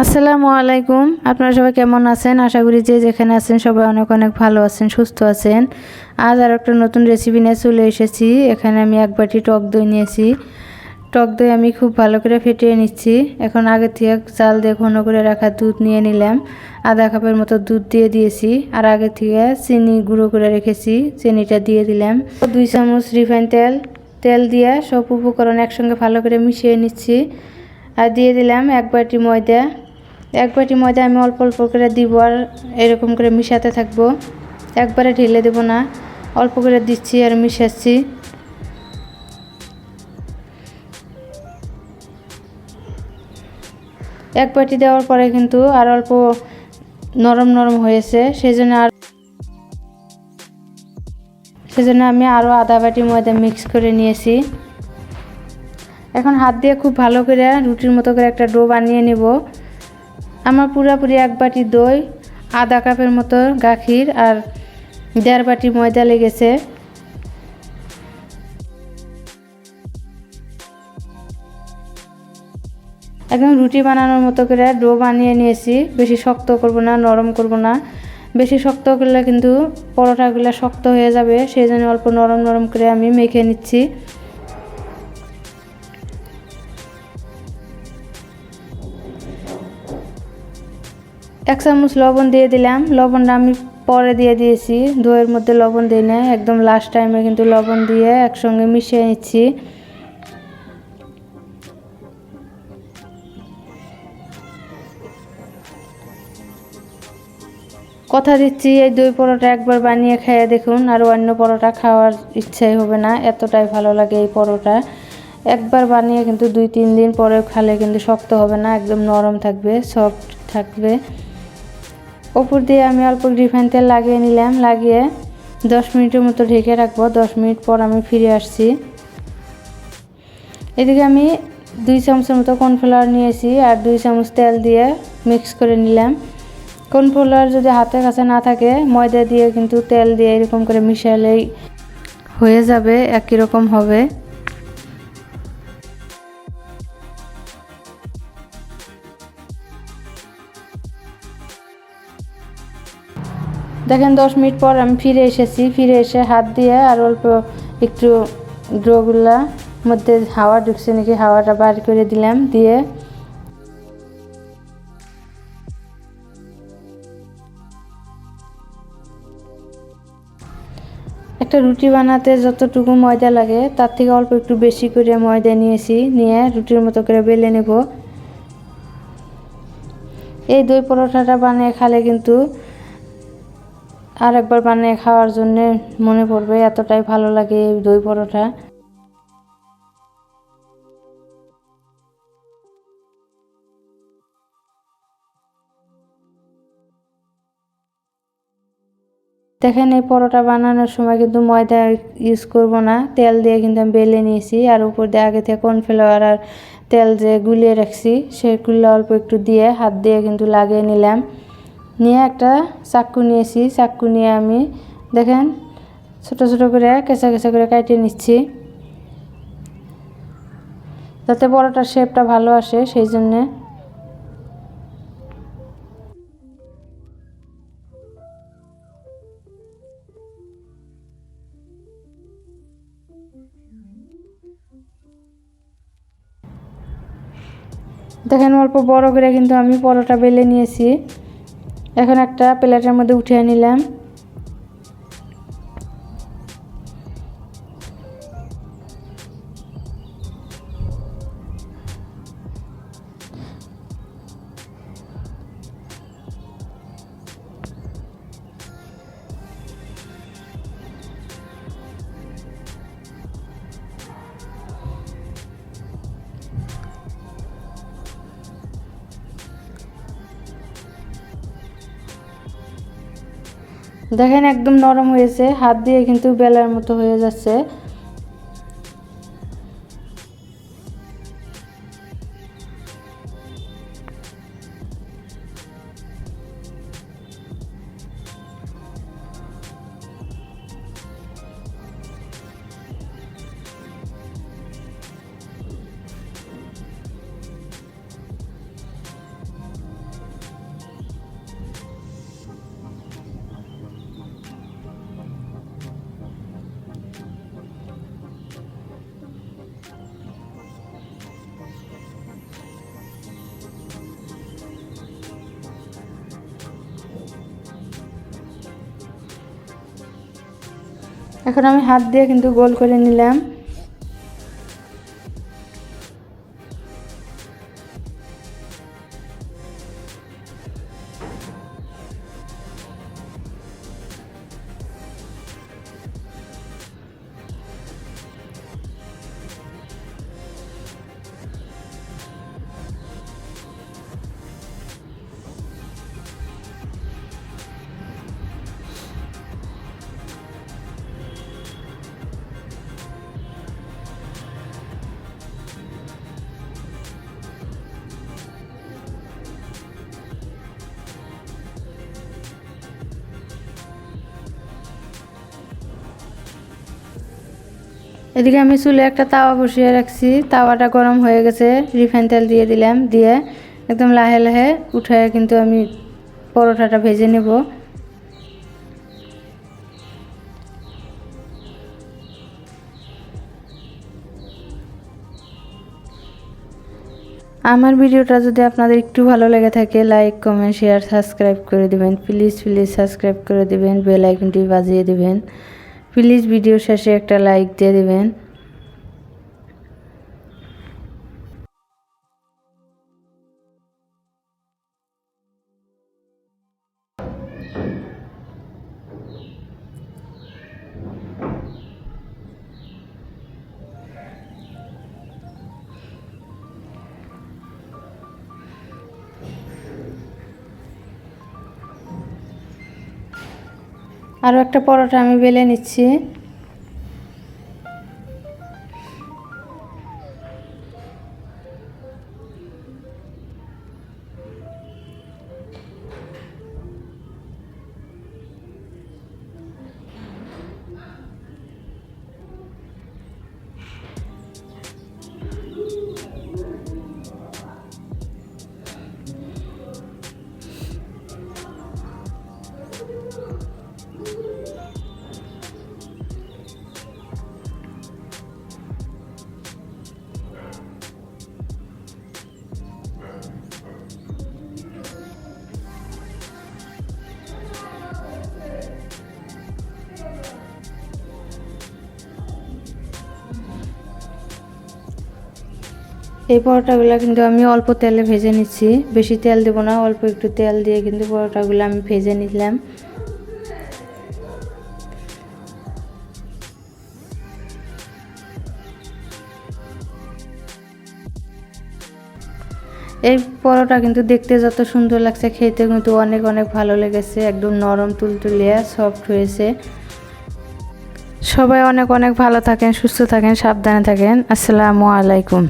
আসসালামু আলাইকুম। আপনারা সবাই কেমন আছেন? আশা করি যে যেখানে আছেন সবাই অনেক অনেক ভালো আছেন, সুস্থ আছেন। আজ আর একটা নতুন রেসিপি নিয়ে চলে এসেছি। এখানে আমি এক বাটি টক দই নিয়েছি। টক দই আমি খুব ভালো করে ফেটিয়ে নিচ্ছি। এখন আগে থেকে চাল দিয়ে ঘন করে রাখা দুধ নিয়ে নিলাম। আধা কাপের মতো দুধ দিয়ে দিয়েছি। আর আগে থেকে চিনি গুঁড়ো করে রেখেছি। চিনিটা দিয়ে দিলাম। দুই চামচ রিফাইন তেল। তেল দিয়ে সব উপকরণ একসঙ্গে ভালো করে মিশিয়ে নিচ্ছি। আর দিয়ে দিলাম এক বাটি ময়দা। এক বাটি ময়দা আমি অল্প অল্প করে দিব আর এরকম করে মিশাতে থাকব। একবারে ঢেলে দেব না, অল্প করে দিচ্ছি আর মিশাচ্ছি। এক বাটি দেওয়ার পরে কিন্তু আর অল্প নরম নরম হয়েছে সেই জন্য আর সেজন্য আমি আরও আধা বাটি ময়দা মিক্স করে নিয়েছি। এখন হাত দিয়ে খুব ভালো করে রুটির মতো করে একটা ডো বানিয়ে নেব। আমার পুরাপুরি এক বাটি দই, আধা কাপের মতো গাখির আর দেড় বাটি ময়দা লেগেছে। একদম রুটি বানানোর মতো করে ডো বানিয়ে নিয়েছি। বেশি শক্ত করব না, নরম করব না। বেশি শক্ত করলে কিন্তু পরোটাগুলো শক্ত হয়ে যাবে, সেই জন্য অল্প নরম নরম করে আমি মেখে নিচ্ছি। এক চামচ লবণ দিয়ে দিলাম। লবণটা আমি পরে দিয়ে দিয়েছি। দইয়ের মধ্যে লবণ দিই না একদম লাস্ট টাইমে কিন্তু লবণ দিয়ে একসঙ্গে মিশিয়ে নিচ্ছি। কথা দিচ্ছি, এই দই পরোটা একবার বানিয়ে খেয়ে দেখুন। আর অন্য পরোটা খাওয়ার ইচ্ছাই হবে না। এতটাই ভালো লাগে এই পরোটা। একবার বানিয়ে কিন্তু দুই তিন দিন পরে খালে কিন্তু শক্ত হবে না। একদম নরম থাকবে সফট থাকবে। ওপর দিয়ে আমি অল্প রিফাইন তেল লাগিয়ে নিলাম, লাগিয়ে দশ মিনিটের মতো ঢেকে রাখব। দশ মিনিট পর আমি ফিরে আসছি। এদিকে আমি দুই চামচের মতো কর্নফ্লাওয়ার নিয়েছি আর দুই চামচ তেল দিয়ে মিক্স করে নিলাম। কর্নফ্লাওয়ার যদি হাতের কাছে না থাকে, ময়দা দিয়ে কিন্তু তেল দিয়ে এরকম করে মিশালেই হয়ে যাবে, একই রকম হবে। দেখেন, দশ মিনিট পর আমি ফিরে এসেছি। ফিরে এসে হাত দিয়ে আর অল্প একটু ডোগুলা মধ্যে হাওয়া ঢুকছে নাকি, হাওয়াটা বার করে দিলাম, দিয়ে একটা রুটি বানাতে যতটুকু ময়দা লাগে, তার থেকে অল্প একটু বেশি করে ময়দা নিয়েছি, নিয়ে রুটির মতো করে বেলে নেব। এই দই পরোটাটা বানিয়ে খালে কিন্তু আর একবার বানিয়ে খাওয়ার জন্য মনে পড়বে এতটাই ভালো লাগে দই পরোটা। দেখেন এই পরোটা বানানোর সময় কিন্তু ময়দা ইউজ করব না, তেল দিয়ে কিন্তু আমি বেলে নিয়েছি আর উপর দিয়ে আগে থেকে কর্নফ্লাওয়ার আর তেল যে গুলিয়ে রাখছি সেগুলো অল্প একটু দিয়ে হাত দিয়ে কিন্তু লাগিয়ে নিলাম। নিয়ে একটা চাকু নিয়েছি চাক্কু নিয়ে আমি দেখেন, ছোট ছোট করে কেঁচা কেঁচা করে কাটিয়ে নিচ্ছি। যাতে পরোটার শেপটা ভালো আসে, সেই জন্যে। দেখেন অল্প বড় করে কিন্তু আমি পরোটা বেলে নিয়েছি। এখন একটা প্লেটের মধ্যে উঠিয়ে নিলাম। দেখেন একদম নরম হয়েছে হাত দিয়ে কিন্তু বেলার মতো হয়ে যাচ্ছে। এখন আমি হাত দিয়ে কিন্তু গোল করে নিলাম। এদিকে আমি চুলে একটা তাওয়া বসিয়ে রাখছি। তাওয়াটা গরম হয়ে গেছে। রিফাইন তেল দিয়ে দিলাম, দিয়ে একদম লাহে লাহে উঠে কিন্তু আমি পরোটাটা ভেজে নেব। আমার ভিডিওটা যদি আপনাদের একটু ভালো লেগে থাকে লাইক কমেন্ট শেয়ার সাবস্ক্রাইব করে দিবেন। প্লিজ প্লিজ সাবস্ক্রাইব করে দিবেন। বেল আইকনটি বাজিয়ে দিবেন। প্লিজ ভিডিও শেষে একটা লাইক দিয়ে দিবেন। আরও একটা পরোটা আমি বেলে নিচ্ছি। এই পরোটাগুলো কিন্তু আমি অল্প তেলে ভেজে নিচ্ছি। বেশি তেল দেবো না, অল্প একটু তেল দিয়ে কিন্তু পরোটাগুলো আমি ভেজে নিলাম। এই পরোটা কিন্তু দেখতে যত সুন্দর লাগছে, খেতে কিন্তু অনেক অনেক ভালো লেগেছে। একদম নরম, তুলতুলিয়া সফট হয়েছে। সবাই অনেক অনেক ভালো থাকেন, সুস্থ থাকেন, সাবধানে থাকেন। আসসালামু আলাইকুম।